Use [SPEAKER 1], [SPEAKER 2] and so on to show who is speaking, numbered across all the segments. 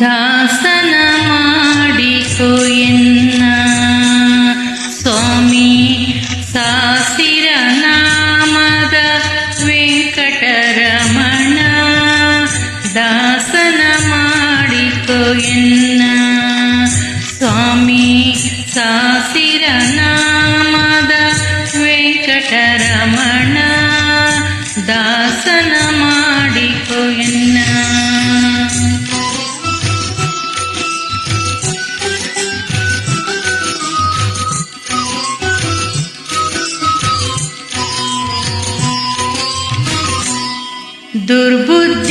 [SPEAKER 1] ದಾಸನ ಮಾಡಿಕೊ ಎನ್ನ ದಾಸನ ಮಾಡಿಕೊ ಎನ್ನ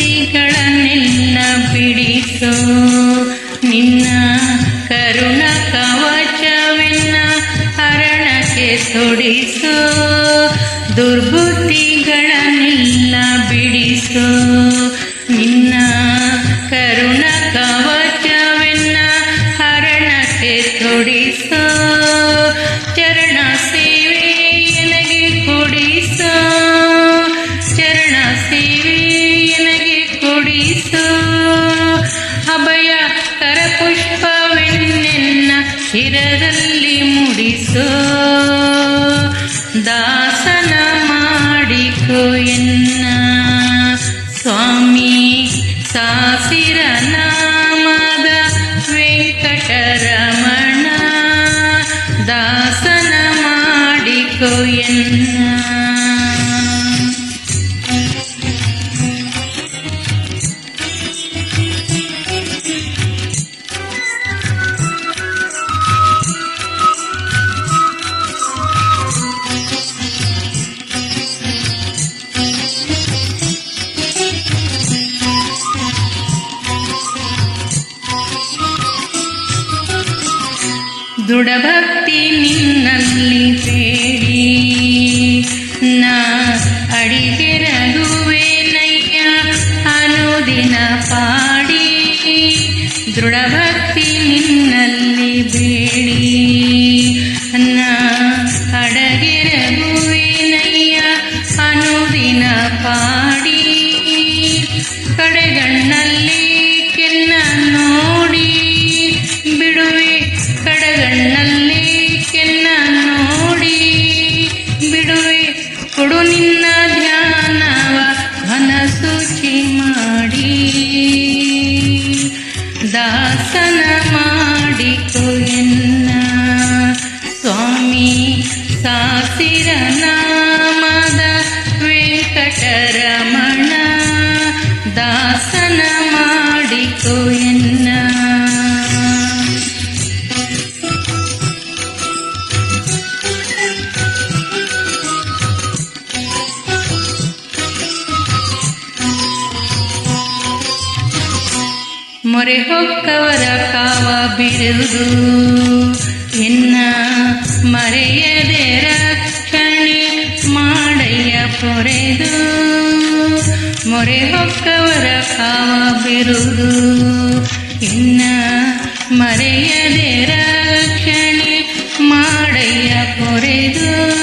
[SPEAKER 1] ದುರ್ಬುದ್ಧಿಗಳನ್ನೆಲ್ಲ ಬಿಡಿಸೋ ನಿನ್ನ ಕರುಣ ಕವಚವೆನ್ನ ಹರಣಕ್ಕೆ ತೊಡಿಸೋ ದುರ್ಬುದ್ಧಿಗಳನ್ನೆಲ್ಲ ಬಿಡಿಸೋ. ನಿನ್ನ ಕರುಣ ಕವಚವೆನ್ನ ಹರಣಕ್ಕೆ ತೊಡಿಸೋ. ಚರಣ ಸೇವೆ ನನಗೆ ಕೊಡಿಸೋ. ಚರಣ ಸೇವೆ ನನಗೆ ಕೊಡಿಸೋ. ಅಭಯ ಕರಪುಷ್ಪವೆನ್ನೆನ್ನ ಶಿರದಲ್ಲಿ ಮುಡಿಸೋ. ದಾಸನ என் ದೃಢಭಕ್ತಿ ನಿನ್ನಲ್ಲಿ ಬೇಡಿ ನಾ ಅಡಿಗೆರಗುವೇನಯ್ಯ ಅನುದಿನ ಪಾಡಿ. ದೃಢಭಕ್ತಿ ನಿನ್ನಲ್ಲಿ ಬೇಡಿ. ನಾ ಸಾಸಿರ ನಾಮದ ವೆಂಕಟರಮಣ ದಾಸನ ಮಾಡಿಕೊ ಎನ್ನ. ಮೊರೆ ಹೊಕ್ಕವರ ಕಾವ ಬಿಡುವುದು. ಎನ್ನ ಮರೆಯದೆ ರಕ್ಷಣೆ ಮಾಡಯ್ಯ ಪೊರೆದು ಮೊರೆ ಹೊಕ್ಕವರ ಕಾವ ಬಿರುದು. ಎನ್ನ ಮರೆಯದೆ ರಕ್ಷಣೆ ಮಾಡಯ್ಯ ಪೊರೆದು